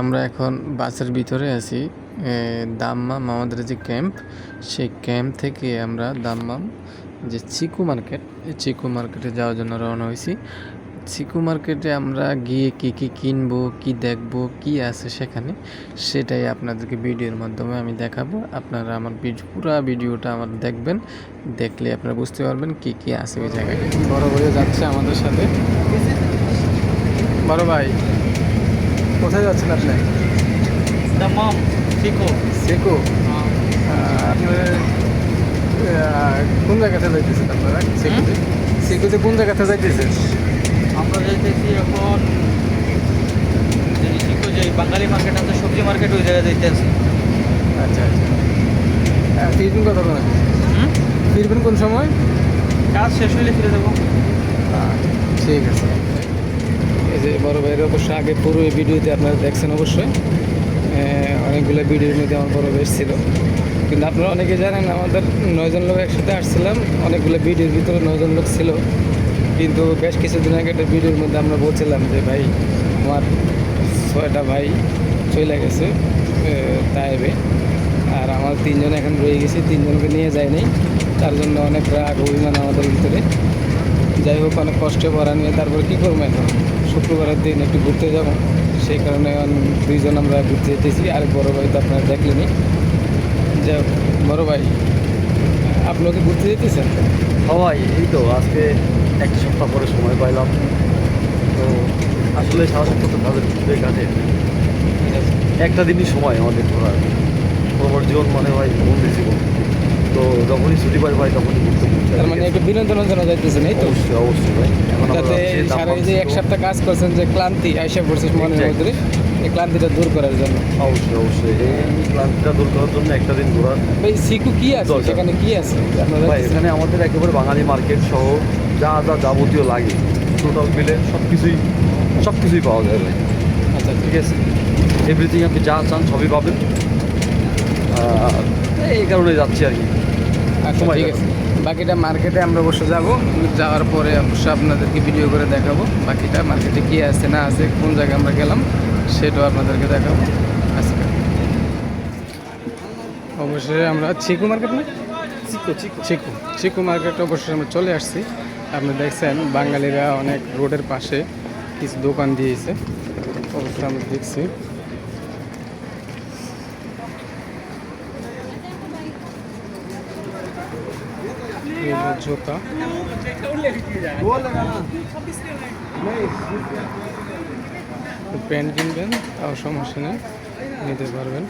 আমরা এখন বাসের ভিতরে আছি। দাম্মাম আমাদের যে ক্যাম্প, সেই ক্যাম্প থেকে আমরা দাম্মাম যে চিকু মার্কেট, এই চিকু মার্কেটে যাওয়ার জন্য রওনা হয়েছি। চিকু মার্কেটে আমরা গিয়ে কী কী কিনবো, কি দেখব, কি আছে সেখানে, সেটাই আপনাদেরকে ভিডিওর মাধ্যমে আমি দেখাবো। আপনারা আমার পুরো ভিডিওটা আমার দেখবেন, দেখলে আপনারা বুঝতে পারবেন কি কি আছে ওই জায়গায়। বড় ভাইও যাচ্ছে আমাদের সাথে। বড় ভাই। কোথায় যাচ্ছেন আপনি? দামাম সেকো আপনার আহ, কোন জায়গাতে যাইতেছেন আপনারা? সেকুতে সেকুতে কোন জায়গাতে যাইতেছেন? আমরা যাইতেছি এখন যে বাঙালি মার্কেট আছে সবজি মার্কেট ওই জায়গায় যাইতে আছি আচ্ছা। আচ্ছা ফিরবেন কতক্ষণ আছে ফিরবেন কোন সময়? কাজ শেষ হলে ফিরে যাব। ঠিক আছে। এই যে বড় ভাইয়ের অবশ্যই আগে পুরো ভিডিওতে আপনারা দেখছেন অবশ্যই। অনেকগুলো ভিডিওর মধ্যে আমার বড় ভাই ছিল। কিন্তু আপনারা অনেকে জানেন, আমাদের নয়জন লোক একসাথে আসছিলাম। অনেকগুলো ভিডিওর ভিতরে নয়জন লোক ছিল। কিন্তু বেশ কিছুদিন আগে একটা ভিডিওর মধ্যে আমরা বলছিলাম যে, ভাই আমার ছয়টা ভাই চলে গেছে তাইবে। আর আমার তিনজন এখন রয়ে গেছে, তিনজনকে নিয়ে যায়নি তার জন্য অনেক রাগ, অভিমান আমাদের ভিতরে। যাই হোক, অনেক কষ্ট করা নিয়ে তারপর কী করব এখন? শুক্রবারের দিন একটু ঘুরতে যাব সেই কারণে দুইজন আমরা ঘুরতে যেতেছি আর বড় ভাই তো আপনারা দেখলেনি হোক বড় ভাই আপনিও কি ঘুরতে যেতেছেন? সবাই এই তো আজকে এক সপ্তাহ পরে সময় পাইলাম। তো আসলে সারা সপ্তাহ তো কাজের ভিতরে কাটে একটা দিনই সময় আমাদের ঘোরার। আমার জীবন মানে ভাই বন্দি জীবন। তো যখনই ছুটি পাই ভাই তখনই ঘুরতে তার মানে একটু বিনোদনের জন্য যাইতেছেন এই তো? অবশ্যই অবশ্যই ভাই। যাতে সারা যে এক সপ্তাহ কাজ করছেন যে ক্লান্তি আইসা পড়ছিস মনের. মধ্যে এই ক্লান্তিটা দূর করার জন্য। অবশ্যই অবশ্যই। এই ক্লান্তিটা দূর করার জন্য একটা দিন ঘোরার ভাই সিকু কি আছে। সেখানে কি আছে? আপনারা ভাই এখানে আমাদের একেবারে বাঙালি মার্কেট সহ যা যা যাবতীয় লাগে। টোটাল মিলে সব কিছুই সব কিছুই পাওয়া যায় ভাই। আচ্ছা ঠিক আছে? এভরিথিং আপনি যা চান সবই পাবেন। এই কারণে যাচ্ছি আর কি। আচ্ছা ঠিক আছে। বাকিটা মার্কেটে আমরা অবশ্য যাব। যাওয়ার পরে অবশ্যই আপনাদেরকে ভিডিও করে দেখাবো। বাকিটা মার্কেটে কি আছে না আছে কোন জায়গায় আমরা গেলাম সেটাও আপনাদেরকে দেখাবো। আজকে অবশ্যই আমরা চিকু মার্কেট না? চিকো চিকো। চিকু। চিকু মার্কেটে অবশ্যই আমরা চলে আসছি। আপনি দেখছেন বাঙালিরা অনেক রোডের পাশে কিছু দোকান দিয়েছে। অবশ্যই আমরা দেখছি। এই হলো জুতা প্যান্ট কিনবেন তাও সমস্যা নেই নিতে পারবেন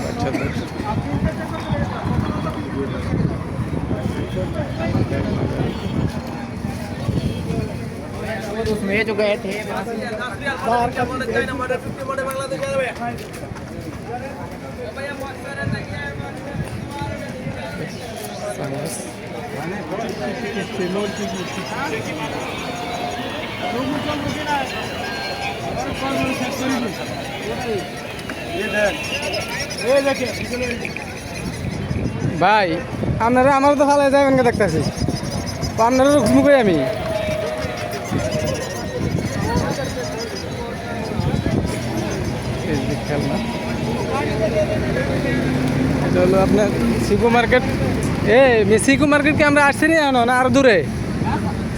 বাচ্চাদের उसमें जो गए थे ভাই, আপনারা আমার তো ভালো যাবেন দেখতেছি। আপনারা ঘুমু কই আমি। এটা আপনার সিকু মার্কেট এ সিকু মার্কেট কি আমরা আসছি না না আর দূরে।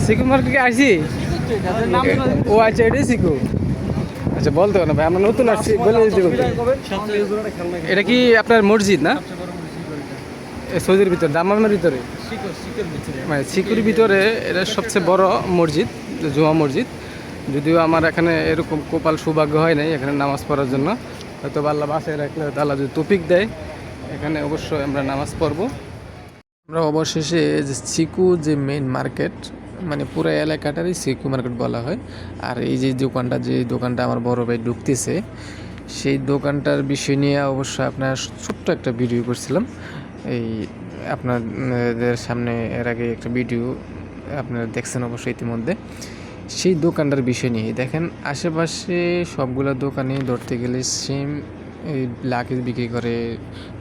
সিকু মার্কেট কি আসছি? ও আচ্ছা এটাই সিকু আচ্ছা বলতে না ভাই, আমরা নতুন আসছি, বলে দিতে এটা কি আপনার মসজিদ না? সৌদির ভিতরে, দামামের ভিতরে? মানে সিকুর ভিতরে এটা সবচেয়ে বড় মসজিদ জুয়া মসজিদ। যদিও আমার এখানে এরকম কপাল সৌভাগ্য হয় নাই, এখানে নামাজ পড়ার জন্য। হয়তো আল্লাহ বাসায় রাখলে আল্লাহ যদি টপিক দেয়, এখানে অবশ্যই আমরা নামাজ পড়ব। আমরা অবশেষে যে সিকু যে মেইন মার্কেট মানে পুরো এলাকাটারই সিকু মার্কেট বলা হয়। আর এই যে দোকানটা যে দোকানটা আমার বড় ভাই ঢুকতেছে, সেই দোকানটার বিষয় নিয়ে অবশ্যই আপনার ছোট্ট একটা ভিডিও করছিলাম। এই আপনাদের সামনে এর আগে একটা ভিডিও আপনারা দেখছেন অবশ্যই ইতিমধ্যে। সেই দোকানটার বিষয় নিয়ে দেখেন, আশেপাশে সবগুলো দোকানে ধরতে গেলে সেম এই লাকিজ বিক্রি করে,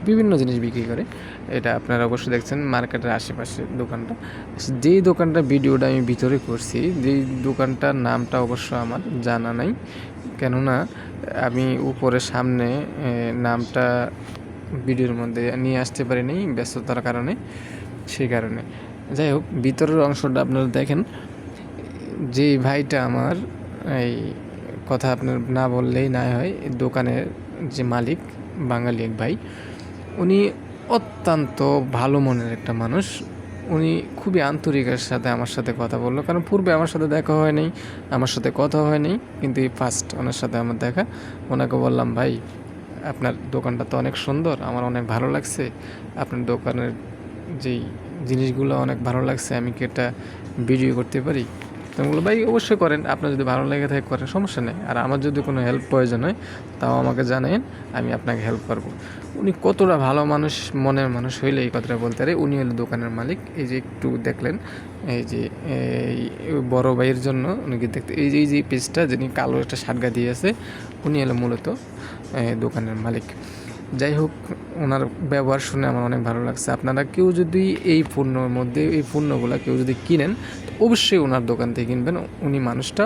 বিভিন্ন জিনিস বিক্রি করে। এটা আপনারা অবশ্যই দেখছেন মার্কেটের আশেপাশে দোকানটা। যেই দোকানটা ভিডিওটা আমি ভিতরে করছি যেই দোকানটার নামটা অবশ্য আমার জানা নাই। কেননা, আমি উপরে সামনে নামটা ভিডিওর মধ্যে নিয়ে আসতে পারিনি ব্যস্ততার কারণে সেই কারণে। যাই হোক, ভিতরের অংশটা আপনারা দেখেন। যে ভাইটা আমার, এই কথা আপনার না বললেই না হয়, দোকানের যে মালিক, বাঙালি এক ভাই, উনি অত্যন্ত ভালো মনের একটা মানুষ। উনি খুবই আন্তরিকের সাথে আমার সাথে কথা বলল। কারণ পূর্বে আমার সাথে দেখা হয়নি, আমার সাথে কথা হয়নি, কিন্তু এই ফার্স্ট ওনার সাথে আমার দেখা। ওনাকে বললাম, ভাই, আপনার দোকানটা তো অনেক সুন্দর, আমার অনেক ভালো লাগছে। আপনার দোকানের যেই জিনিসগুলো অনেক ভালো লাগছে, আমি কি এটা ভিডিও করতে পারি? তো আমি ভাই, অবশ্যই করেন। আপনার যদি ভালো লেগে থাকে, করেন, সমস্যা নেই। আর আমার যদি কোনো হেল্প প্রয়োজন হয়, তাও আমাকে জানেন আমি আপনাকে হেল্প করব। উনি কতটা ভালো মানুষ, মনের মানুষ হইলে এই কথাটা বলতে পারে। উনি হলো দোকানের মালিক। এই যে একটু দেখলেন, এই যে, এই বড় ভাইয়ের জন্য উনিকে দেখতে, এই যে এই যে পেজটা যিনি কালো একটা সার্গা দিয়েছে উনি হলো মূলত দোকানের মালিক। যাই হোক, ওনার ব্যবহার শুনে আমার অনেক ভালো লাগছে। আপনারা কেউ যদি এই পণ্যর মধ্যে, এই পণ্যগুলো কেউ যদি কিনেন অবশ্যই ওনার দোকান থেকে কিনবেন। উনি মানুষটা